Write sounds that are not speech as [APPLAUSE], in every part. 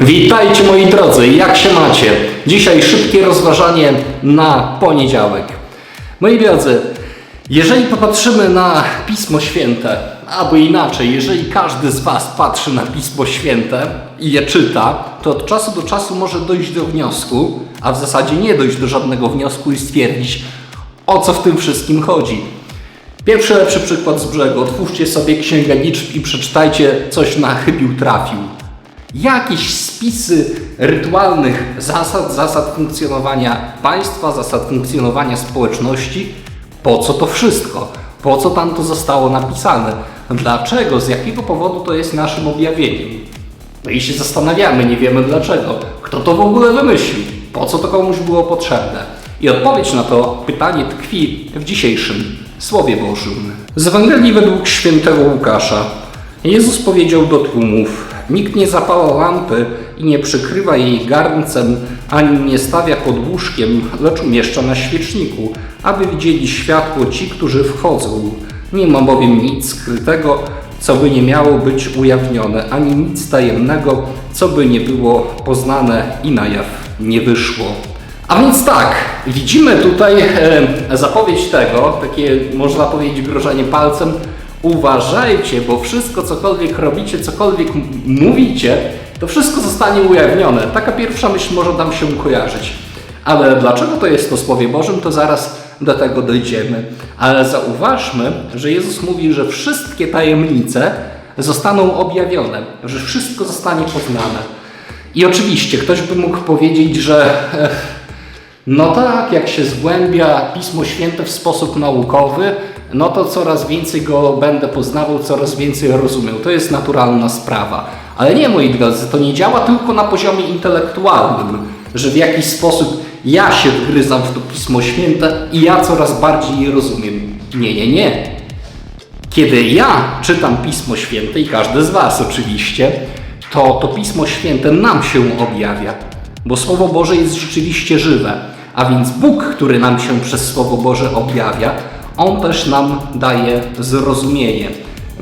Witajcie moi drodzy, jak się macie? Dzisiaj szybkie rozważanie na poniedziałek. Moi drodzy, jeżeli popatrzymy na Pismo Święte, albo inaczej, jeżeli każdy z Was patrzy na Pismo Święte i je czyta, to od czasu do czasu może dojść do wniosku, a w zasadzie nie dojść do żadnego wniosku i stwierdzić, o co w tym wszystkim chodzi. Pierwszy lepszy przykład z brzegu. Otwórzcie sobie Księgę Liczb i przeczytajcie, coś na chybił trafił. Jakieś spisy rytualnych zasad, zasad funkcjonowania państwa, zasad funkcjonowania społeczności. Po co to wszystko? Po co tam to zostało napisane? Dlaczego? Z jakiego powodu to jest naszym objawieniem? No i się zastanawiamy, nie wiemy dlaczego. Kto to w ogóle wymyślił? Po co to komuś było potrzebne? I odpowiedź na to pytanie tkwi w dzisiejszym Słowie Bożym. Z Ewangelii według świętego Łukasza. Jezus powiedział do tłumów: Nikt nie zapala lampy i nie przykrywa jej garncem, ani nie stawia pod łóżkiem, lecz umieszcza na świeczniku, aby widzieli światło ci, którzy wchodzą. Nie ma bowiem nic skrytego, co by nie miało być ujawnione, ani nic tajemnego, co by nie było poznane i na jaw nie wyszło. A więc tak, widzimy tutaj e, zapowiedź tego, takie można powiedzieć grożenie palcem. Uważajcie, bo wszystko, cokolwiek robicie, cokolwiek mówicie, to wszystko zostanie ujawnione. Taka pierwsza myśl może nam się kojarzyć. Ale dlaczego to jest to Słowie Bożym, to zaraz do tego dojdziemy. Ale zauważmy, że Jezus mówi, że wszystkie tajemnice zostaną objawione, że wszystko zostanie poznane. I oczywiście ktoś by mógł powiedzieć, że e, no tak, jak się zgłębia Pismo Święte w sposób naukowy, no to coraz więcej go będę poznawał, coraz więcej rozumiał. To jest naturalna sprawa. Ale nie, moi drodzy, to nie działa tylko na poziomie intelektualnym, że w jakiś sposób ja się wgryzam w to Pismo Święte i ja coraz bardziej je rozumiem. Nie, nie, nie. Kiedy ja czytam Pismo Święte, i każdy z Was oczywiście, to to Pismo Święte nam się objawia, bo Słowo Boże jest rzeczywiście żywe. A więc Bóg, który nam się przez Słowo Boże objawia, On też nam daje zrozumienie.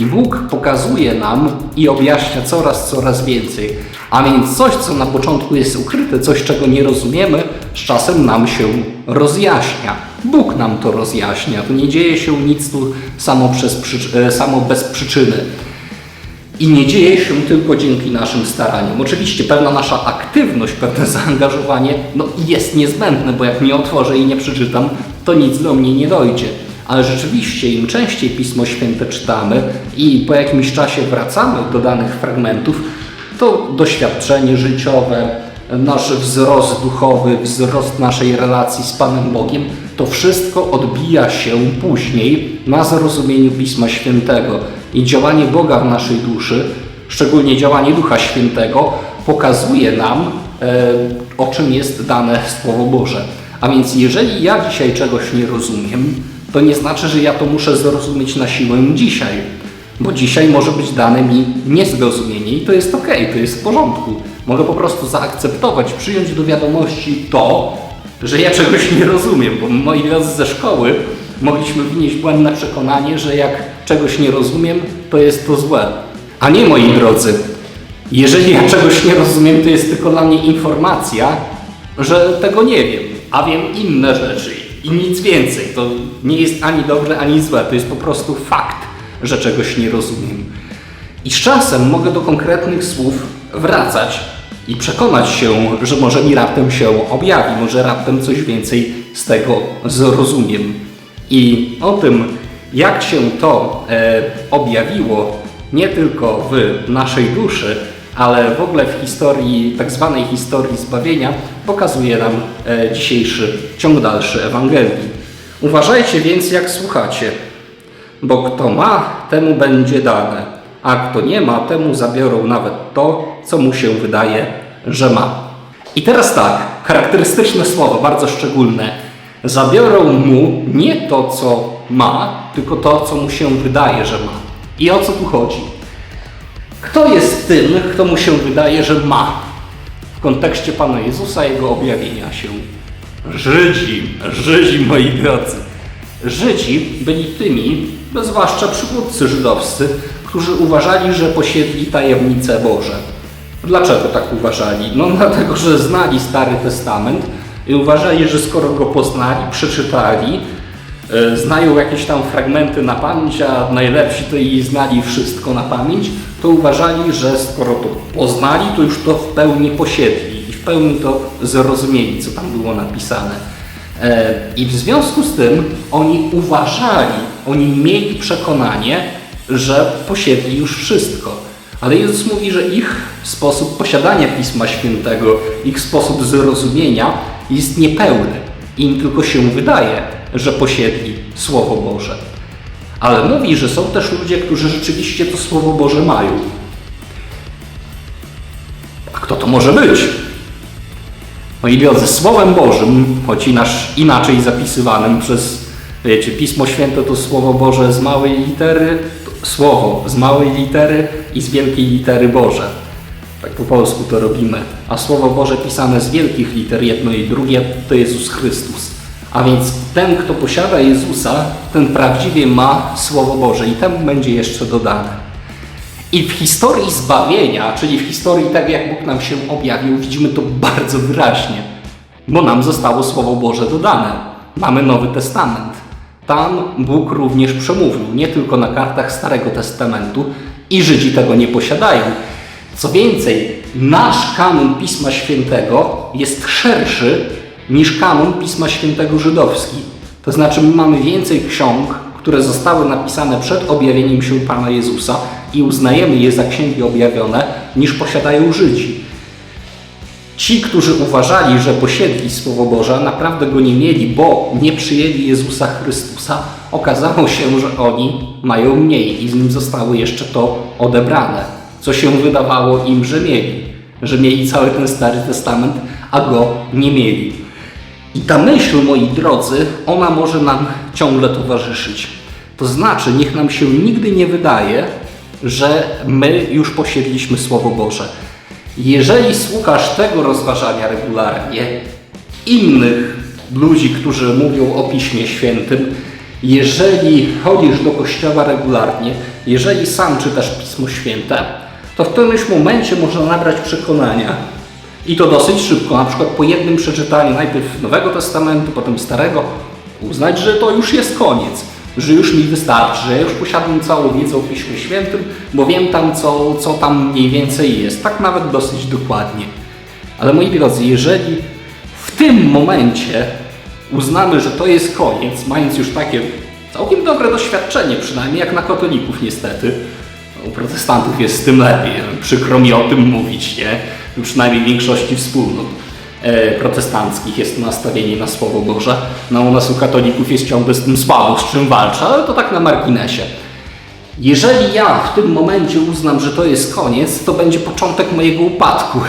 Bóg pokazuje nam i objaśnia coraz, coraz więcej. A więc coś, co na początku jest ukryte, coś, czego nie rozumiemy, z czasem nam się rozjaśnia. Bóg nam to rozjaśnia. To nie dzieje się nic tu samo, przez, e, samo bez przyczyny. I nie dzieje się tylko dzięki naszym staraniom. Oczywiście pewna nasza aktywność, pewne [LAUGHS] zaangażowanie no, jest niezbędne, bo jak nie otworzę i nie przeczytam, to nic do mnie nie dojdzie. Ale rzeczywiście, im częściej Pismo Święte czytamy i po jakimś czasie wracamy do danych fragmentów, to doświadczenie życiowe, nasz wzrost duchowy, wzrost naszej relacji z Panem Bogiem, to wszystko odbija się później na zrozumieniu Pisma Świętego. I działanie Boga w naszej duszy, szczególnie działanie Ducha Świętego, pokazuje nam, e, o czym jest dane Słowo Boże. A więc jeżeli ja dzisiaj czegoś nie rozumiem, to nie znaczy, że ja to muszę zrozumieć na siłę dzisiaj. Bo dzisiaj może być dane mi niezrozumienie i to jest ok, to jest w porządku. Mogę po prostu zaakceptować, przyjąć do wiadomości to, że ja czegoś nie rozumiem, bo moi drodzy ze szkoły mogliśmy wnieść błędne przekonanie, że jak czegoś nie rozumiem, to jest to złe. A nie moi drodzy, jeżeli ja czegoś nie rozumiem, to jest tylko dla mnie informacja, że tego nie wiem, a wiem inne rzeczy i nic więcej. To nie jest ani dobre, ani złe, to jest po prostu fakt, że czegoś nie rozumiem. I z czasem mogę do konkretnych słów wracać i przekonać się, że może mi raptem się objawi, może raptem coś więcej z tego zrozumiem. I o tym, jak się to e, objawiło nie tylko w naszej duszy, ale w ogóle w historii, tak zwanej historii zbawienia, pokazuje nam e, dzisiejszy ciąg dalszy Ewangelii. Uważajcie więc, jak słuchacie, bo kto ma, temu będzie dane, a kto nie ma, temu zabiorą nawet to, co mu się wydaje, że ma. I teraz tak, charakterystyczne słowo, bardzo szczególne. Zabiorą mu nie to, co ma, tylko to, co mu się wydaje, że ma. I o co tu chodzi? Kto jest tym, kto mu się wydaje, że ma? W kontekście Pana Jezusa, Jego objawienia się. Żydzi, Żydzi moi drodzy. Żydzi byli tymi, zwłaszcza przywódcy żydowscy, którzy uważali, że posiedli tajemnice Boże. Dlaczego tak uważali? No [LAUGHS] dlatego, że znali Stary Testament i uważali, że skoro go poznali, przeczytali, znają jakieś tam fragmenty na pamięć, a najlepsi to i znali wszystko na pamięć, to uważali, że skoro to poznali, to już to w pełni posiedli i w pełni to zrozumieli, co tam było napisane. E, I w związku z tym oni uważali, oni mieli przekonanie, że posiedli już wszystko. Ale Jezus mówi, że ich sposób posiadania Pisma Świętego, ich sposób zrozumienia jest niepełny. Im tylko się wydaje, że posiedli Słowo Boże. Ale mówi, że są też ludzie, którzy rzeczywiście to Słowo Boże mają. A kto to może być? Moi drodzy, Słowem Bożym, choć inaczej zapisywanym przez, wiecie, Pismo Święte to Słowo Boże z małej litery, Słowo z małej litery i z wielkiej litery Boże. Tak po polsku to robimy. A Słowo Boże pisane z wielkich liter, jedno i drugie, to Jezus Chrystus. A więc ten, kto posiada Jezusa, ten prawdziwie ma Słowo Boże i temu będzie jeszcze dodane. I w historii zbawienia, czyli w historii tak jak Bóg nam się objawił, widzimy to bardzo wyraźnie, bo nam zostało Słowo Boże dodane. Mamy Nowy Testament. Tam Bóg również przemówił, nie tylko na kartach Starego Testamentu i Żydzi tego nie posiadają. Co więcej, nasz kanon Pisma Świętego jest szerszy niż kanon Pisma Świętego żydowski. To znaczy, my mamy więcej ksiąg, które zostały napisane przed objawieniem się Pana Jezusa i uznajemy je za księgi objawione, niż posiadają Żydzi. Ci, którzy uważali, że posiedli Słowo Boże, naprawdę go nie mieli, bo nie przyjęli Jezusa Chrystusa, okazało się, że oni mają mniej i z nim zostało jeszcze to odebrane, co się wydawało im, że mieli, że mieli cały ten Stary Testament, a go nie mieli. I ta myśl, moi drodzy, ona może nam ciągle towarzyszyć. To znaczy, niech nam się nigdy nie wydaje, że my już posiedliśmy Słowo Boże. Jeżeli słuchasz tego rozważania regularnie, innych ludzi, którzy mówią o Piśmie Świętym, jeżeli chodzisz do kościoła regularnie, jeżeli sam czytasz Pismo Święte, to w którymś momencie można nabrać przekonania, i to dosyć szybko, na przykład po jednym przeczytaniu najpierw Nowego Testamentu, potem Starego, uznać, że to już jest koniec, że już mi wystarczy, że ja już posiadam całą wiedzę o Piśmie Świętym, bo wiem tam, co, co tam mniej więcej jest, tak nawet dosyć dokładnie. Ale moi drodzy, jeżeli w tym momencie uznamy, że to jest koniec, mając już takie całkiem dobre doświadczenie, przynajmniej jak na katolików niestety, u protestantów jest z tym lepiej, przykro mi o tym mówić, nie? Przynajmniej większości wspólnot e, protestanckich jest nastawienie na Słowo Boże. No u nas u katolików jest ciągle z tym słabo, z czym walczę, ale to tak na marginesie. Jeżeli ja w tym momencie uznam, że to jest koniec, to będzie początek mojego upadku.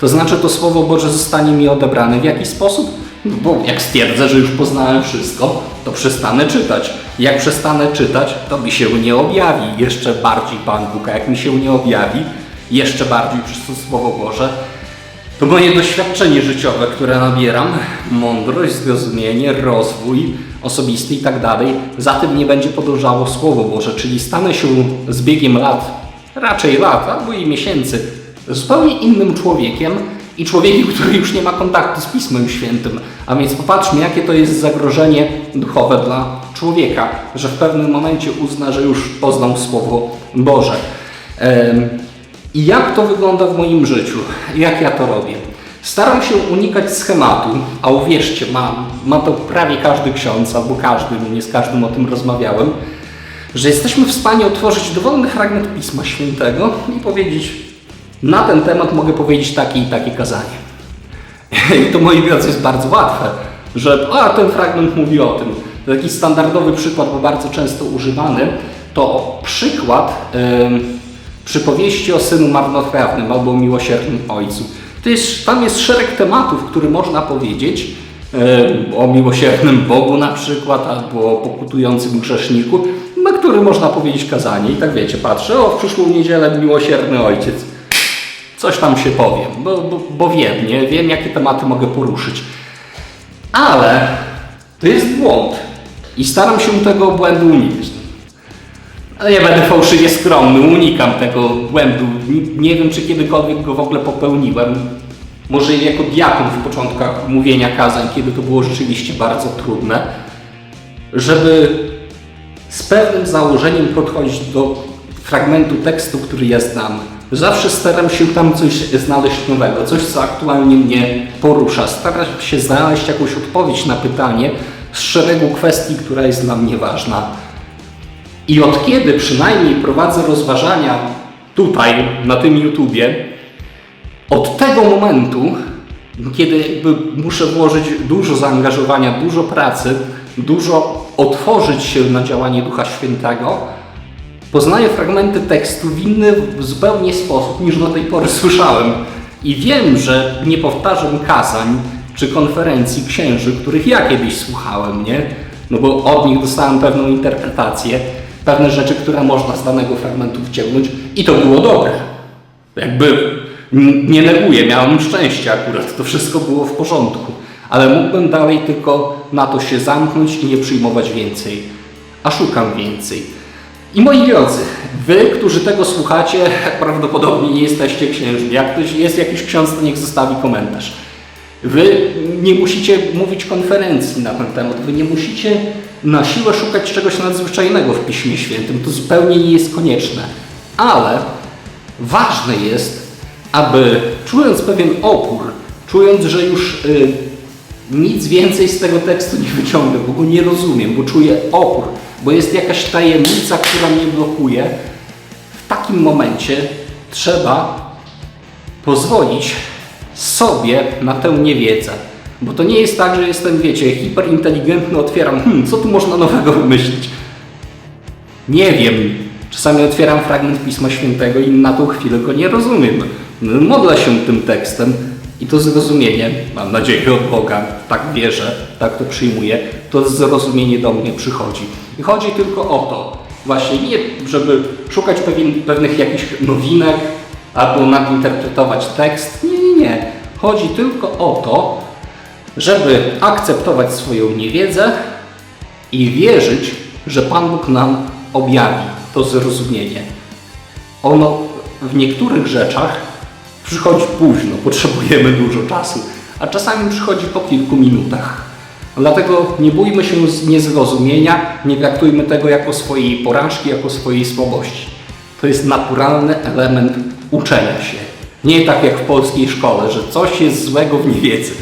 To znaczy to Słowo Boże zostanie mi odebrane w jakiś sposób? No bo jak stwierdzę, że już poznałem wszystko, to przestanę czytać. Jak przestanę czytać, to mi się nie objawi jeszcze bardziej Pan Bóg, a jak mi się nie objawi, jeszcze bardziej przez Słowo Boże, to moje doświadczenie życiowe, które nabieram, mądrość, zrozumienie, rozwój osobisty i tak dalej, za tym nie będzie podążało Słowo Boże, czyli stanę się z biegiem lat, raczej lat albo i miesięcy, zupełnie innym człowiekiem i człowiekiem, [LAUGHS] który już nie ma kontaktu z Pismem Świętym. A więc popatrzmy, jakie to jest zagrożenie duchowe dla człowieka, że w pewnym momencie uzna, że już poznał Słowo Boże. I jak to wygląda w moim życiu? Jak ja to robię? Staram się unikać schematu, a uwierzcie, ma, ma to prawie każdy ksiądz, albo każdy, bo nie z każdym o tym rozmawiałem, że jesteśmy w stanie otworzyć dowolny fragment Pisma Świętego i powiedzieć, na ten temat mogę powiedzieć takie i takie kazanie. [LAUGHS] I to moi drodzy jest bardzo łatwe, że a ten fragment mówi o tym. Taki standardowy przykład, bo bardzo często używany, to przykład em, przypowieści o synu marnotrawnym albo miłosiernym ojcu. To jest, tam jest szereg tematów, które można powiedzieć em, o miłosiernym Bogu na przykład, albo o pokutującym grzeszniku, na który można powiedzieć kazanie. I tak wiecie, patrzę, o w przyszłą niedzielę miłosierny ojciec coś tam się powiem, bo, bo, bo wiem, nie? Wiem, jakie tematy mogę poruszyć. Ale to jest błąd i staram się tego błędu unikać. Ale ja będę fałszywie skromny, unikam tego błędu. Nie, wiem, czy kiedykolwiek go w ogóle popełniłem. Może jako diakon w początkach mówienia kazań, kiedy to było rzeczywiście bardzo trudne, żeby z pewnym założeniem podchodzić do fragmentu tekstu, który ja znam. Zawsze staram się tam coś znaleźć nowego, coś, co aktualnie mnie porusza. Staram się znaleźć jakąś odpowiedź na pytanie z szeregu kwestii, która jest dla mnie ważna. I od kiedy przynajmniej prowadzę rozważania tutaj, na tym YouTubie, od tego momentu, kiedy muszę włożyć dużo zaangażowania, dużo pracy, dużo otworzyć się na działanie Ducha Świętego, poznaję fragmenty tekstu w inny zupełnie sposób niż do tej pory [LAUGHS] słyszałem. I wiem, że nie powtarzam kazań czy konferencji księży, których ja kiedyś słuchałem, nie? No bo od nich dostałem pewną interpretację, pewne rzeczy, które można z danego fragmentu wciągnąć i to było dobre. Jakby nie neguję, miałem szczęście akurat, to wszystko było w porządku, ale mógłbym dalej tylko na to się zamknąć i nie przyjmować więcej, a szukam więcej. I moi drodzy, wy, którzy tego słuchacie, [LAUGHS] prawdopodobnie nie jesteście księżmi. Jak ktoś jest jakiś ksiądz, to niech zostawi komentarz. Wy nie musicie mówić konferencji na ten temat, wy nie musicie na siłę szukać czegoś nadzwyczajnego w Piśmie Świętym, to zupełnie nie jest konieczne. Ale ważne jest, aby czując pewien opór, czując, że już y, nic więcej z tego tekstu nie wyciągnę, bo go nie rozumiem, bo czuję opór, bo jest jakaś tajemnica, która mnie blokuje, w takim momencie trzeba pozwolić sobie na tę niewiedzę. Bo to nie jest tak, że jestem, wiecie, hiperinteligentny, otwieram, hmm, co tu można nowego wymyślić. Nie wiem. Czasami otwieram fragment Pisma Świętego i na tą chwilę go nie rozumiem. Modlę się tym tekstem i to zrozumienie, mam nadzieję od Boga, tak wierzę, tak to przyjmuję, to zrozumienie do mnie przychodzi. I chodzi tylko o to, właśnie nie, żeby szukać pewien, pewnych jakichś nowinek albo nadinterpretować tekst. Nie, nie, nie. Chodzi tylko o to, żeby akceptować swoją niewiedzę i wierzyć, że Pan Bóg nam objawi to zrozumienie. Ono w niektórych rzeczach przychodzi późno, potrzebujemy dużo czasu, a czasami przychodzi po kilku minutach. Dlatego nie bójmy się niezrozumienia, nie traktujmy tego jako swojej porażki, jako swojej słabości. To jest naturalny element uczenia się. Nie tak jak w polskiej szkole, że coś jest złego w niewiedzy.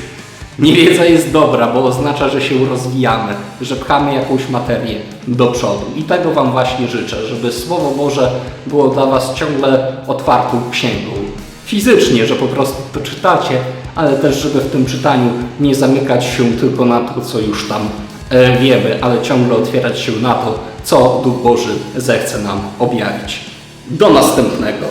Niewiedza jest dobra, bo oznacza, że się rozwijamy, że pchamy jakąś materię do przodu. I tego Wam właśnie życzę, żeby Słowo Boże było dla Was ciągle otwartą księgą. Fizycznie, że po prostu to czytacie, ale też, żeby w tym czytaniu nie zamykać się tylko na to, co już tam e, wiemy, ale ciągle otwierać się na to, co Duch Boży zechce nam objawić. Do następnego.